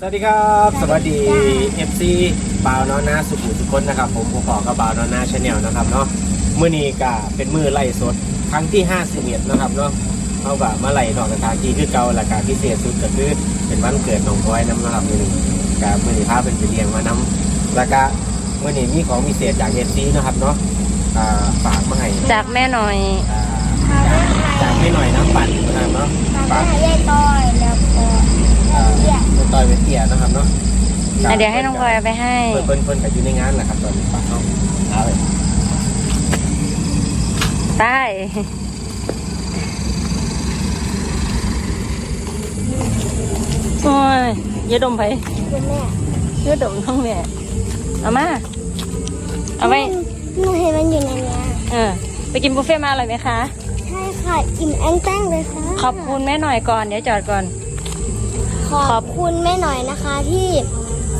สวัสดีครับ สวัสดี FC บ่าวนอนนาสุขุทุกคนนะครับ ผมผู้ขอกับบ่าวนอนนาชาแนลนะครับเนาะมื้อนี้ก็เป็นมื้อไล่สดครั้งที่51นะครับเนาะเขาก็มาไล่นอกสถานที่คือเก่าและการพิเศษสุดก็คือเป็นวันเกิดของพลอยน้ำนะครับมื้อนี้ก็มื้อนี้พาเป็นไปเลี้ยงมาน้ำแล้วก็มื้อนี้มีของพิเศษจาก FC นะครับเนาะอ่าฝากมาให้จากแม่หน่อยอ่าจากไม่หน่อยน้ำปั่นนะครับเนาะตาฝากแม่ยายต้อยแล้วก็อ่าเรียก คุณต้อย เวทเตียนะครับเนาะอะเดี๋ยวให้น้องพลอยเอาไปให้ เพิ่นเพิ่นเพิ่นกับอยู่ในงานแหละครับตอนนี้ฝากน้องเอาเลยใต้โอ้ยอย่าดมไปคุณแม่อย่าดมท้องแม่เอามา เอาไว้ หนูเห็นมันอยู่ในเนี้ยเออ ไปกินบุฟเฟ่ต์มาอร่อยไหมคะ ใช่ค่ะ อิ่มแองแต้งเลยค่ะ ขอบคุณแม่หน่อยก่อน เดี๋ยวจอดก่อน ขอบคุณแม่หน่อยนะคะที่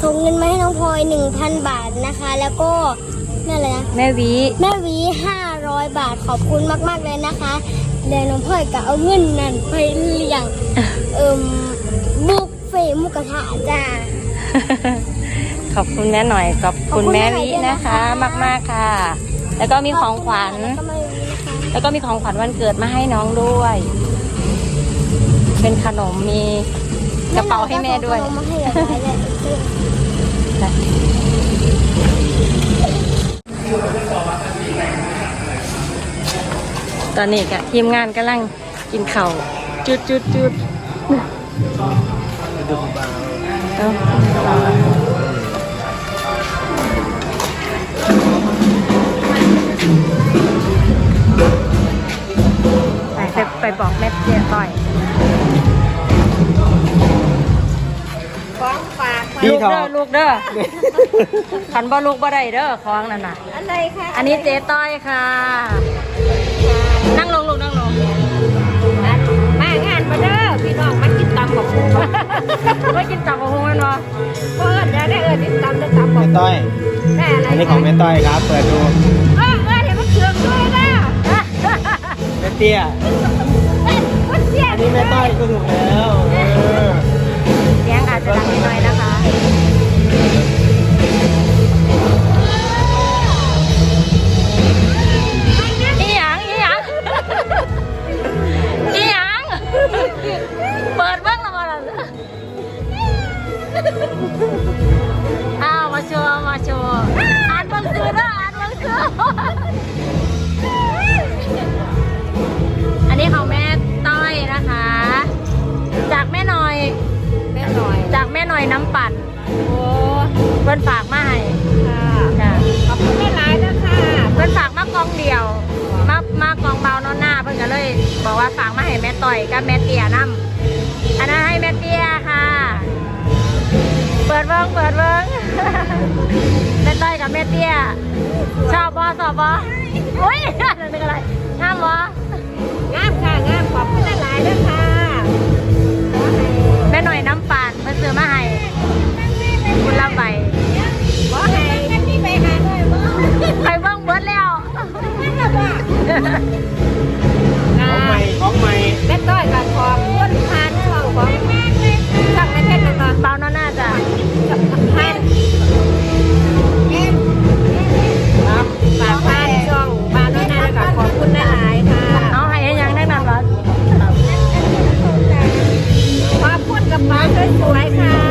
ส่งเงินมาให้น้องพลอย1,000 บาทนะคะ แล้วก็นั่นเลยนะแม่วีแม่หวี500 บาทขอบคุณมาก ๆ เลยนะคะแล้วน้องพลอยก็เอาเงินนั่นไปเลี้ยงเอิ่มบุฟเฟ่ต์หมุกระทะจ้าขอบคุณแม่หน่อยขอบคุณแม่วินะคะ มาก ๆค่ะ แล้วก็มีของขวัญ แล้วก็แม่หวีนะคะแล้วก็มีของขวัญวันเกิดมาให้น้องด้วย เป็นขนมมี กระเป๋าให้แม่ด้วย มาให้เราไว้เลยตอนนี้กะทีมงานกำลังกินข้าวจุดจุดจุดเอาไปไปไปบอกแม่เจีย ต่อยของฝากพี่ลูกทอเด้อลูกเด้อขันบ่ลูกบ่ได้เด้อของนั่นน่ะ อะไรคะอันนี้เจ๊ต้อยค่ะ นั่งลงลูกนั่งลงมางานมาเด้อพี่น้องมากินตำกับคุณไม่กินตับกหงมันวะเพิ่นจะได้เอิญนี่ตำได้ตำกัแม่บต้อยแม่อะไรอันนี้ของแม่ต้อยครับ เปิดดูเออเออเดี๋ยวมันเคืองด้วยนะแม่เตี้ยเอ้ยมันเสียอันนี้แม่ต้อยก็ถูกแล้วเออ เสียงอาจจะดังนิดหน่อยนะคะ อีำปั่นโอ้เพิ่นฝากมาให้ค่ะค่ะขอบคุณแม่หลายนะคะเพิ่นฝากมากองเดียว มามากองเบานอนหน้าเพิ่นก็เลย บอกว่าฝากมาให้แม่ต่อยกับแม่เตี้ยนํอันนั้นให้แม่เตี้ยค่ะ เปิดเบิ้งเปิดเบิ้งแม่ต่อยกับแม่เตี้ยชอบบอสอบบออุ้ยนั่นเป็นอะไรห้ามบองามค่ะงามขอบคุณแม่หลายนะคะ สวยๆค่ะ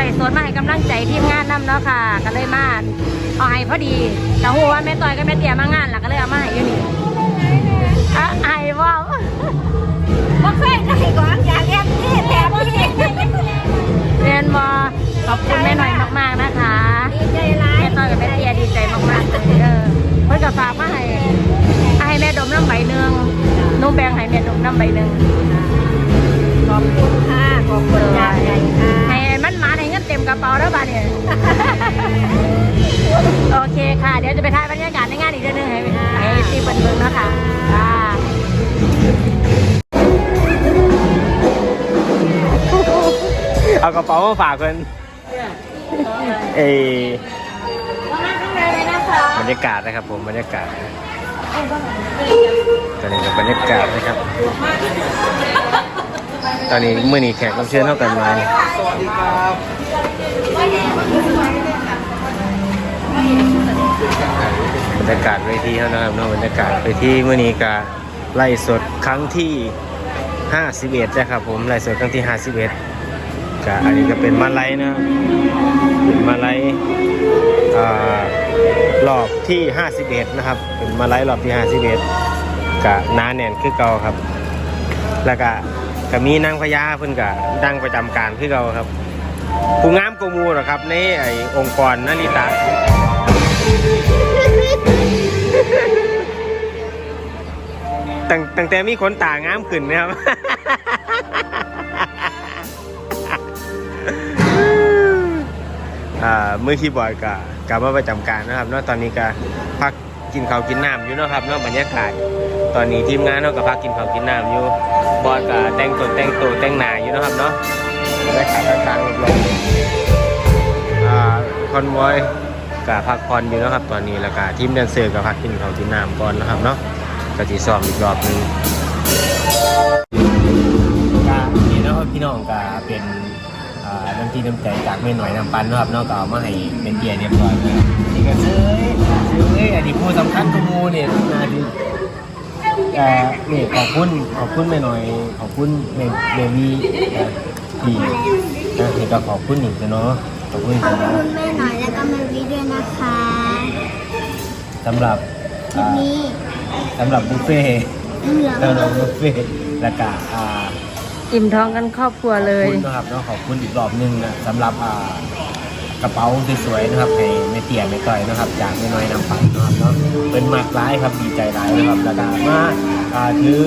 ลฟ์สดมาให้กำลังใจทีมงานน้ำเนาะค่ะ ก็เลยมาเอาให้พอดีแต่หัวาแม่ต่อยกับแม่เตี้ยมางานล่ะก็เลยเอามาให้อยู่นี่อะให้ว่าบ่เคยได้ของอย่างแอมที่แถมที่เรียนบอขอบคุณแม่หน่อยมากๆนะคะดีใจร้ายแม่ต่อยกับแม่เตี้ยดีใจมากๆเลยเออเพื่อนก็ฝากมาให้ให้แม่ดมน้ำใบหนึ่งนุ่มแบงให้แม่ดมน้ำใบหนึ่งขอบคุณค่ะ ขอบคุณอย่างใหญ่ค่ะ กระเป๋าแล้วบ้านเนี่ยโอเคค่ะ เดี๋ยวจะไปถ่ายบรรยากาศในงานอีกเดือนหนึงให้ให้ตีเปิดเบิ้งนะคะค่ะเอากระเป๋ามาฝากเพิ่นเอยบรรยากาศนะครับผมบรรยากาศตอนนี้กับบรรยากาศนะครับ ตอนนี้เมื่อนี้แขกรับเชิญเท่ากันมาบรรยากาศเวทีเท่านะครับเนาะบรรยากาศเวทีเมื่อนี้ก็ไล่สดครั้งที่51นะครับผมไล่สดครั้งที่ 51ก็อันนี้ก็เป็นมาไลยนะเป็นมาไลยอ่ารอบที่ 51 นะครับ เป็นมาไลยรอบที่ 51ก็หนาแน่นคือเก่าครับ แล้วก็ ก็มีนางพญาเพิ่นก็ดังประจำการคือเก่าครับ ผู้งามกมูหรอครับในไอ้องค์กรนาริตะตั้งตั้งแต่มีขนตางามขึ้นนะครับ อ่ามือคีย์บอร์ดก็กลับมาประจำการนะครับเนาะตอนนี้ก็พักกินข้าวกินน้ำอยู่เนาะครับเนาะบรรยากาศ ตอนนี้ทีมงานเนาะก็พักกินข้าวกินน้ำอยู่ บอสก็แต่งตัวแต่งตัวแต่งหนาอยู่นะครับเนาะบรรยากาศต่างๆรอบๆอ่าคอนวอยก็พักผ่อนอยู่นะครับตอนนี้แล้วก็ทีมแดนเซอร์ก็พักกินเข้าวกินน้ำก่อนนะครับเนาะก็จะซ้อมอีกรอบนึงก็นี่เนาะพี่น้องก็เป็นอ่าน้ำที่น้ำใจจากแม่หน่อยน้ำปันนะครับเนอกก็เอามาให้เป็นเกียร์เรียบร้อยแล้วนี่ก็ซื้อซื้อเอ้ยอันนี้ผู้สำคัญของหมูเนี่ยนา เอ่อนี่ขอบคุณขอบคุณแม่หน่อย ขอบคุณแม่แม่วีเอ่อที่นะนี่ก็ขอบคุณอีกเนาะขอบคุณขอบนะคุณแม่หน่อยแล้วก็แม่วิด้วยนะคะสำหรับคลิอ่านี้สำหรับบุฟเฟ่ต์เหลือสำหรับบุฟเฟ่ต์แล้วก็อ่า อิ่มท้องกันครอบครัวเลขอยบคุณนะครับเนาะขอบคุณอีกรอบหนึงนะสำหรับอ่า กระเป๋าสวยๆนะครับให้ไม่เตี่ยไม่ต่อยนะครับ จากแม่น้อยนำไปนะครับเนาะเป็นมากร้ายครับดีใจร้ายนะครับแล้วก็มาอ่าถือ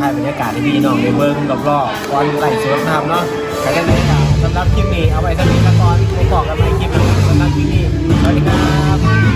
ถ่ายบรรยากาศที่พี่น้องในเบิ้งรอบๆก่อนไล่สดนะครับเนาะใครได้เลยครับสำหรับคลิปนี้เอาไว้เท่านี้ละก่อนไปบอกกันใหม่คลิปหน้าสำหรับคลิปนี้สวัสดีครับ